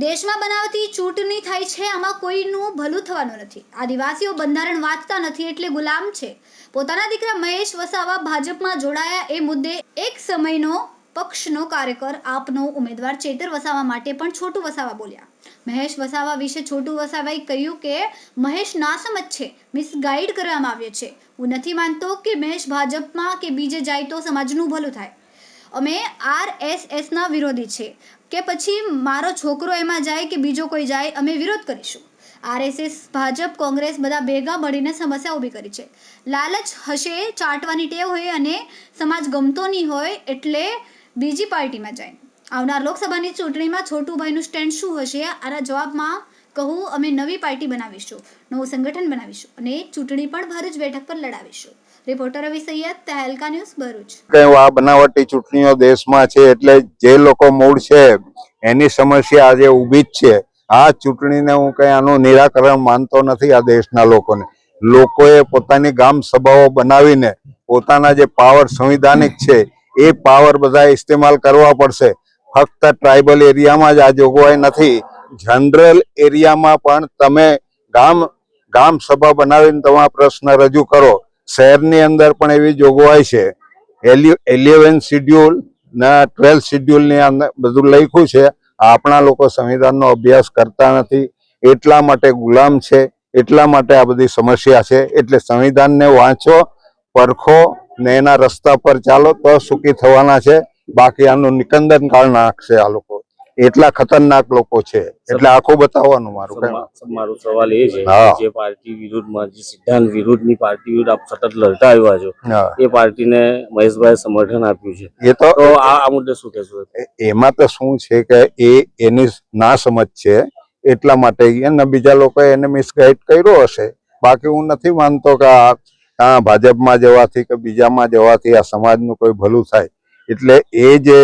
દેશમાં બનાવતી ચૂંટણી થાય છે, આમાં કોઈનું ભલું થવાનું નથી. આદિવાસીઓ બંધારણ વાંચતા નથી એટલે ગુલામ છે. પોતાના દીકરા મહેશ વસાવા ભાજપમાં જોડાયા એ મુદ્દે એક સમયનો પક્ષનો કાર્યકર આપનો ઉમેદવાર ચેતર વસાવા માટે પણ છોટું વસાવા બોલ્યા. મહેશ વસાવા વિશે છોટું વસાવાએ કહ્યું કે, મહેશ નાસમજ છે, મિસગાઈડ કરવામાં આવ્યો છે. હું નથી માનતો કે મહેશ ભાજપમાં કે બીજે જાય તો સમાજનું ભલું થાય. અમે આરએસએસના વિરોધી છે કે પછી મારો છોકરો એમાં જાય કે બીજો કોઈ જાય, અમે વિરોધ કરીશું. આરએસએસ, ભાજપ, કોંગ્રેસ બધા ભેગા મળીને સમસ્યા ઊભી કરી છે. લાલચ હશે, ચાટવાની ટેવ હોય અને સમાજ ગમતો નહીં હોય એટલે બીજી પાર્ટીમાં જાય. આવનાર લોકસભાની ચૂંટણીમાં છોટુભાઈનું સ્ટેન્ડ શું હશે, આના જવાબમાં કહું, અમે નવી પાર્ટી બનાવીશું, નવું સંગઠન બનાવીશું અને ચૂંટણી પણ ભરૂચ બેઠક પર લડાવીશું. Reporter Ravi Saiyed, Tehelka news Bharuch. આ બનાવટી ચૂંટણીઓ દેશમાં છે એટલે જે લોકો મૂળ છે, એની સમસ્યા આજે ઊભી જ છે. આ ચૂંટણીને હું કઈ આનું નિરાકરણ માનતો નથી આ દેશના લોકોને. લોકોએ પોતાની ગામ સભાઓ બનાવીને પોતાના જે પાવર સંવિધાનિક છે, એ પાવર બધા ઇસ્તેમાલ કરવા પડશે. ફક્ત ટ્રાઇબલ એરિયામાં જ આ જોગવાઈ નથી. જનરલ એરિયામાં પણ તમે ગામ ગામ સભા બનાવીને તમારા પ્રશ્ન રજૂ કરો. શહેરની અંદર પણ એવી જોગવાઈ છે. એલિવેન શિડ્યુલ ના ટ્વેલ્થ શિડ્યુલની અંદર બધું લખ્યું છે. આપણા લોકો સંવિધાનનો અભ્યાસ કરતા નથી. એટલા માટે ગુલામ છે. એટલા માટે આ બધી સમસ્યા છે. એટલે સંવિધાનને વાંચો, પરખો ને એના રસ્તા પર ચાલો તો સુખી થવાના છે. બાકી આનું નિકંદન કાળ નાખશે આ લોકો. એટલા ખતરનાક લોકો છે. એટલે આખું બતાવવાનું મારું. મારો સવાલ એ છે જે પાર્ટી વિરુદ્ધમાં જે સિદ્ધાંત વિરુદ્ધની પાર્ટી વિરુદ્ધ આપ સતત લડતા આવ્યા છો. એ પાર્ટીને મહેશભાઈ સમર્થન આપ્યું છે. એ તો આ મુદ્દે શું કહેશો? એમાં તો શું છે કે એ એની ના સમજ છે એટલા માટે અને બીજા લોકોએ એને મિસગાઈડ કર્યો હશે. બાકી હું નથી માનતો કે આ ભાજપમાં જવાથી કે બીજામાં જવાથી આ સમાજનું કોઈ ભલું થાય. એટલે એ જે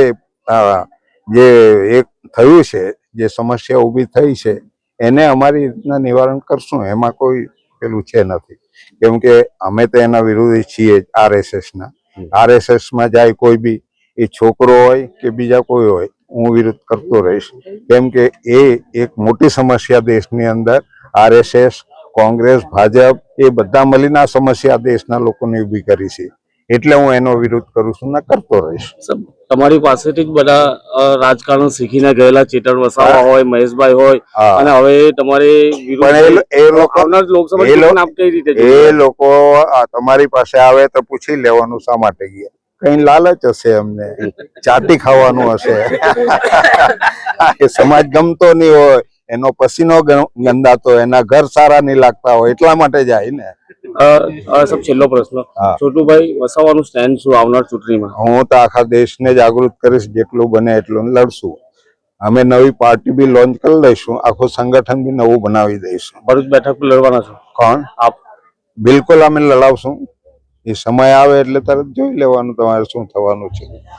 જે એક થયું છે જે સમસ્યા ઊભી થઈ છે એને અમારી રીતના નિવારણ કરશું. એમાં કોઈ પેલું છે નથી. કેમ કે અમે તો એના વિરોધી છીએ આરએસએસ ના આરએસએસમાં જાય કોઈ બી એ છોકરો હોય કે બીજા કોઈ હોય હું વિરોધ કરતો રહીશ. કેમ કે એ એક મોટી સમસ્યા દેશની અંદર આરએસએસ કોંગ્રેસ ભાજપ એ બધા મળીને આ સમસ્યા દેશના લોકોને ઊભી કરી છે. એટલે હું એનો વિરોધ કરું છું ને કરતો રહીશ. તમારી પાસેથી જ બધા રાજકારણ શીખીને ગયેલા ચેતન વસાવા હોય મહેશભાઈ હોય અને હવે તમારે એ વિરુદ્ધ લો- એ લોકો લોકસભા એ લો- ચૂંટણી આપ કઈ રીતે એ લોકો તમારી પાસે આવે તો પૂછી લેવાનું શા માટે ગયા. કઈ લાલચ હશે અમને? ચાટી ખાવાનું હશે. એ સમાજ ગમતો નહીં હોય એનો પસીનો ગંદાતો એના ઘર સારા નહીં લાગતા હોય એટલા માટે જાય ને. સબ છેલ્લો પ્રશ્ન. છોટુભાઈ વસાવાનું સ્ટેન્ડ શું આવનાર ચૂંટણીમાં? હું તો આખા દેશને જાગૃત કરીશ જેટલું બને એટલું લડશું. અમે નવી પાર્ટી બી લોન્ચ કરી દઈશું આખું સંગઠન બી નવું બનાવી દઈશું. ભરૂચ બેઠક પર લડવાના છો? કોણ? આપ. બિલકુલ અમે લડાવશું. એ સમય આવે એટલે તરત જોઈ લેવાનું તમારે શું થવાનું છે.